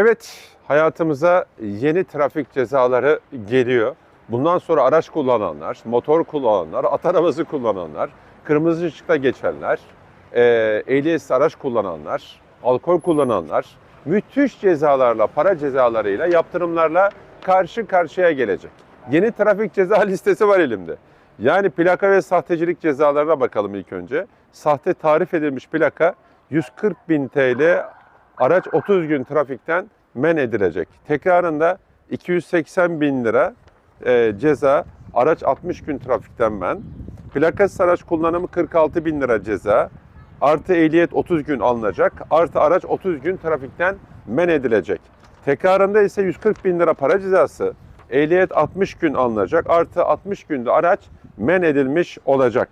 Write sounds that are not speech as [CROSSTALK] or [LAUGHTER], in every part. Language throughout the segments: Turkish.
Evet, hayatımıza yeni trafik cezaları geliyor. Bundan sonra araç kullananlar, motor kullananlar, at arabası kullananlar, kırmızı ışıkta geçenler, e, ehliyetsiz araç kullananlar, alkol kullananlar müthiş cezalarla, para cezalarıyla, yaptırımlarla karşı karşıya gelecek. Yeni trafik ceza [LAUGHS] listesi var elimde. Yani plaka ve sahtecilik cezalarına bakalım ilk önce. Sahte tarif edilmiş plaka 140 bin TL araç 30 gün trafikten men edilecek. Tekrarında 280 bin lira e, ceza, araç 60 gün trafikten men. Plakasız araç kullanımı 46 bin lira ceza. Artı ehliyet 30 gün alınacak. Artı araç 30 gün trafikten men edilecek. Tekrarında ise 140 bin lira para cezası. Ehliyet 60 gün alınacak. Artı 60 günde araç men edilmiş olacak.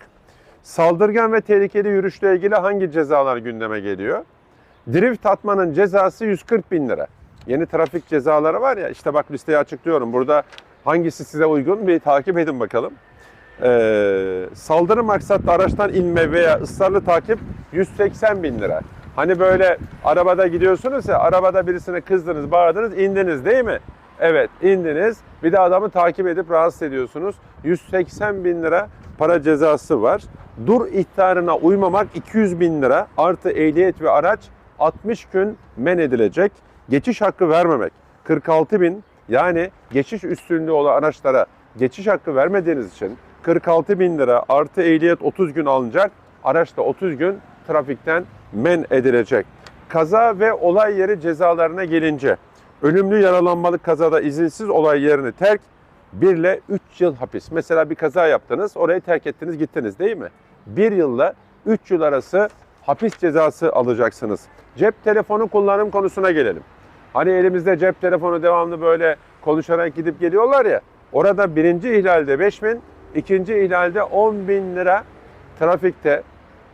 Saldırgan ve tehlikeli yürüyüşle ilgili hangi cezalar gündeme geliyor? Drift atmanın cezası 140 bin lira. Yeni trafik cezaları var ya işte bak listeyi açıklıyorum. Burada hangisi size uygun bir takip edin bakalım. Ee, saldırı maksatlı araçtan inme veya ısrarlı takip 180 bin lira. Hani böyle arabada gidiyorsunuz ya arabada birisine kızdınız bağırdınız indiniz değil mi? Evet indiniz bir de adamı takip edip rahatsız ediyorsunuz. 180 bin lira para cezası var. Dur ihtarına uymamak 200 bin lira artı ehliyet ve araç 60 gün men edilecek. Geçiş hakkı vermemek 46 bin yani geçiş üstünlüğü olan araçlara geçiş hakkı vermediğiniz için 46 bin lira artı ehliyet 30 gün alınacak. Araç da 30 gün trafikten men edilecek. Kaza ve olay yeri cezalarına gelince ölümlü yaralanmalı kazada izinsiz olay yerini terk 1 ile 3 yıl hapis. Mesela bir kaza yaptınız, orayı terk ettiniz, gittiniz değil mi? 1 yılla 3 yıl arası hapis cezası alacaksınız. Cep telefonu kullanım konusuna gelelim. Hani elimizde cep telefonu devamlı böyle konuşarak gidip geliyorlar ya. Orada birinci ihlalde 5 bin, ikinci ihlalde 10 bin lira trafikte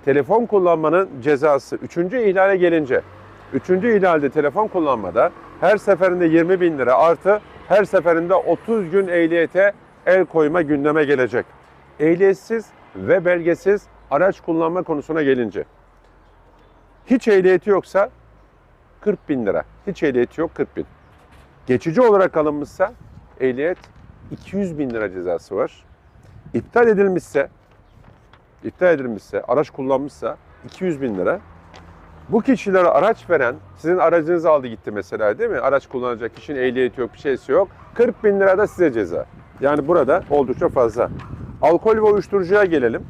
telefon kullanmanın cezası. Üçüncü ihlale gelince, üçüncü ihlalde telefon kullanmada her seferinde 20 bin lira artı her seferinde 30 gün ehliyete el koyma gündeme gelecek. Ehliyetsiz ve belgesiz araç kullanma konusuna gelince. Hiç ehliyeti yoksa 40 bin lira. Hiç ehliyeti yok 40 bin. Geçici olarak alınmışsa ehliyet 200 bin lira cezası var. İptal edilmişse, iptal edilmişse, araç kullanmışsa 200 bin lira. Bu kişilere araç veren, sizin aracınızı aldı gitti mesela değil mi? Araç kullanacak kişinin ehliyeti yok, bir şeysi yok. 40 bin lira da size ceza. Yani burada oldukça fazla. Alkol ve uyuşturucuya gelelim.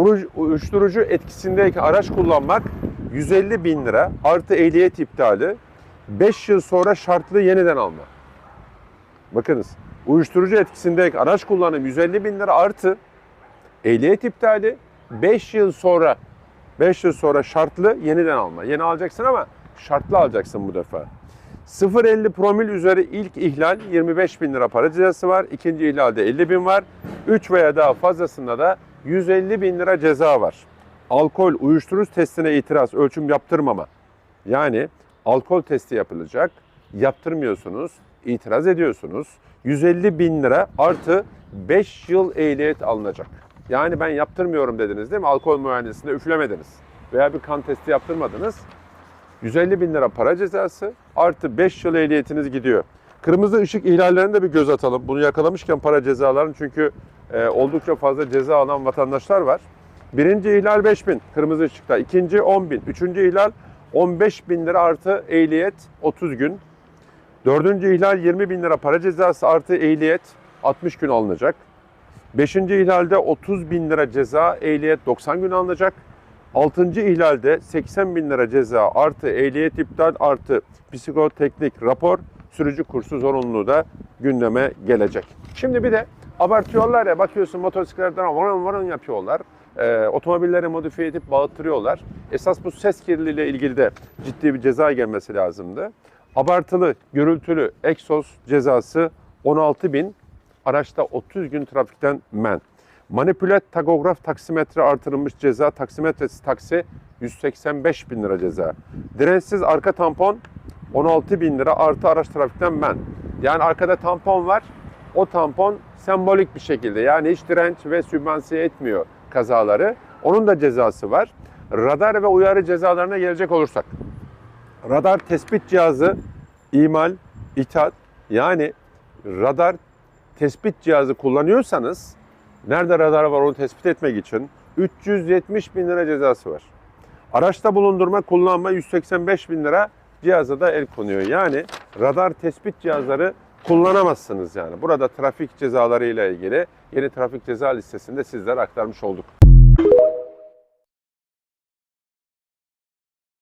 Uruc- Uyuşturucu etkisindeyken araç kullanmak 150 bin lira artı ehliyet iptali 5 yıl sonra şartlı yeniden alma. Bakınız uyuşturucu etkisindeyken araç kullanım 150 bin lira artı ehliyet iptali 5 yıl sonra 5 yıl sonra şartlı yeniden alma. Yeni alacaksın ama şartlı alacaksın bu defa. 0.50 promil üzeri ilk ihlal 25 bin lira para cezası var. İkinci ihlalde 50 bin var. 3 veya daha fazlasında da 150 bin lira ceza var. Alkol, uyuşturucu testine itiraz, ölçüm yaptırmama. Yani alkol testi yapılacak, yaptırmıyorsunuz, itiraz ediyorsunuz. 150 bin lira artı 5 yıl ehliyet alınacak. Yani ben yaptırmıyorum dediniz değil mi? Alkol mühendisliğinde üflemediniz. Veya bir kan testi yaptırmadınız. 150 bin lira para cezası artı 5 yıl ehliyetiniz gidiyor. Kırmızı ışık ihlallerine de bir göz atalım. Bunu yakalamışken para cezalarını çünkü e, oldukça fazla ceza alan vatandaşlar var. Birinci ihlal 5 bin kırmızı ışıkta. ikinci 10 bin. Üçüncü ihlal 15 bin lira artı ehliyet 30 gün. Dördüncü ihlal 20 bin lira para cezası artı ehliyet 60 gün alınacak. Beşinci ihlalde 30 bin lira ceza, ehliyet 90 gün alınacak. Altıncı ihlalde 80 bin lira ceza artı ehliyet iptal artı psikoteknik rapor sürücü kursu zorunluluğu da gündeme gelecek. Şimdi bir de abartıyorlar ya bakıyorsun motosikletlerden varın varın yapıyorlar. Ee, otomobilleri modifiye edip bağıttırıyorlar. Esas bu ses kirliliği ile ilgili de ciddi bir ceza gelmesi lazımdı. Abartılı, gürültülü egzoz cezası 16 bin araçta 30 gün trafikten men. Manipülat tagograf taksimetre artırılmış ceza, taksimetresiz taksi 185 bin lira ceza. Dirençsiz arka tampon 16 bin lira artı araç trafikten men. Yani arkada tampon var, o tampon sembolik bir şekilde yani hiç direnç ve sübvansiye etmiyor kazaları. Onun da cezası var. Radar ve uyarı cezalarına gelecek olursak. radar tespit cihazı imal, ithal yani radar tespit cihazı kullanıyorsanız nerede radar var onu tespit etmek için 370 bin lira cezası var. Araçta bulundurma, kullanma 185 bin lira cihaza da el konuyor. Yani radar tespit cihazları kullanamazsınız yani. Burada trafik cezaları ile ilgili yeni trafik ceza listesinde sizlere aktarmış olduk.